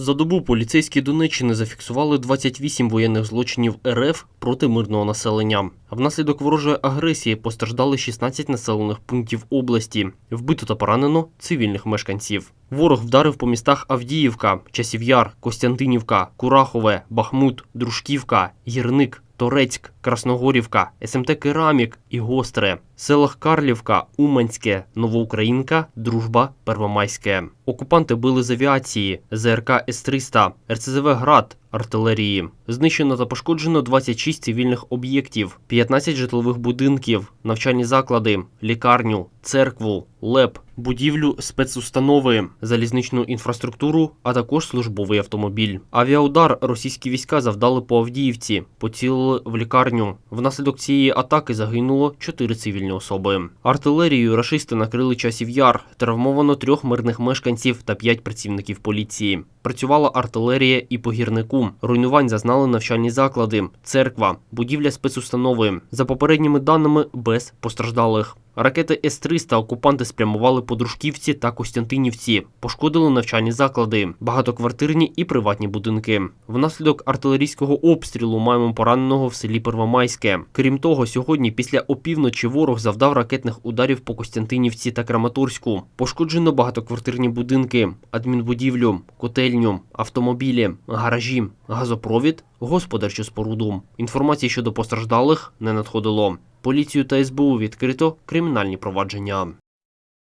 За добу поліцейські Донеччини зафіксували 28 воєнних злочинів РФ проти мирного населення. Внаслідок ворожої агресії постраждали 16 населених пунктів області. Вбито та поранено цивільних мешканців. Ворог вдарив по містах Авдіївка, Часів'яр, Костянтинівка, Курахове, Бахмут, Дружківка, Гірник, Торецьк, Красногорівка, СМТ Керамік і Гостре, селах Карлівка, Уманське, Новоукраїнка, Дружба, Первомайське. Окупанти били з авіації, ЗРК С-300, РЦЗВ Град, артилерії. Знищено та пошкоджено 26 цивільних об'єктів, 15 житлових будинків, навчальні заклади, лікарню, церкву, ЛЕП, будівлю спецустанови, залізничну інфраструктуру, а також службовий автомобіль. Авіаудар російські війська завдали по Авдіївці, поцілили в лікарню. Внаслідок цієї атаки загинуло 4 цивільні особи. Артилерією рашисти накрили часів яр. Травмовано трьох мирних мешканців та п'ять працівників поліції. Працювала артилерія і по гірнику. Руйнувань зазнали навчальні заклади, церква, будівля спецустанови. За попередніми даними, без постраждалих. Ракети С-300 окупанти спрямували по Дружківці та Костянтинівці, пошкодили навчальні заклади, багатоквартирні і приватні будинки. Внаслідок артилерійського обстрілу маємо пораненого в селі Первомайське. Крім того, сьогодні після опівночі ворог завдав ракетних ударів по Костянтинівці та Краматорську. Пошкоджено багатоквартирні будинки, адмінбудівлю, котельню, автомобілі, гаражі, газопровід, господарчу споруду. Інформації щодо постраждалих не надходило. Поліцію та СБУ відкрито кримінальні провадження.